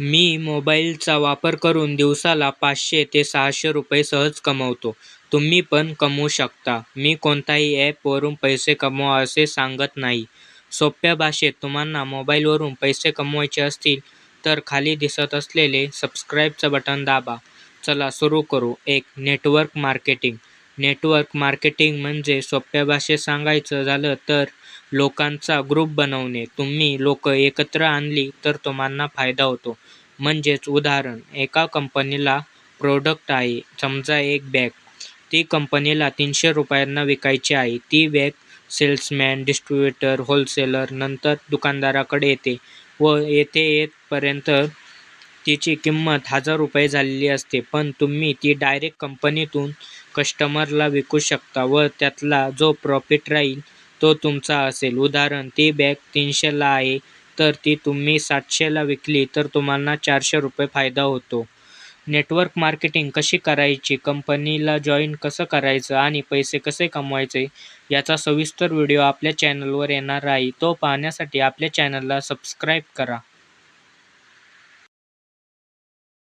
मी मोबाईलचा वापर करून दिवसाला पाचशे ते सहाशे रुपये सहज कमवतो. तुम्ही पण कमवू शकता. मी कोणत्याही ॲपवरून पैसे कमवा असे सांगत नाही. सोप्या भाषेत तुम्हाला मोबाईलवरून पैसे कमवायचे असतील तर खाली दिसत असलेले सबस्क्राईबचं बटन दाबा. चला सुरू करू एक नेटवर्क मार्केटिंग नेटवर्क मार्केटिंग म्हणजे सोप्या भाषेत सांगायचं झालं तर लोकांचा ग्रुप बनवणे. तुम्ही लोक एकत्र आणली तर तुम्हाला फायदा होतो. म्हणजेच उदाहरण एका कंपनीला प्रोडक्ट आहे समजा एक बॅग ती कंपनीला तीनशे रुपयांना विकायची आहे. ती बॅग सेल्समॅन डिस्ट्रीब्युटर होलसेलर नंतर दुकानदाराकडे येते व येथे येतपर्यंत तिची किंमत हजार रुपये झालेली असते पण तुम्ही ती डायरेक्ट कंपनीतून कस्टमरला विकू शकता व त्यातला जो प्रॉफिट राहील तो तुमचा असेल. उदाहरण ती बॅग तीनशेला आहे तर ती तुम्ही सातशेला विकली तर तुम्हाला चारशे रुपये फायदा होतो. नेटवर्क मार्केटिंग कशी करायची? कंपनीला जॉईन कसं करायचं आणि पैसे कसे कमवायचे? याचा सविस्तर व्हिडिओ आपल्या चॅनलवर येणार आहे. तो पाहण्यासाठी आपल्या चॅनलला सबस्क्राईब करा.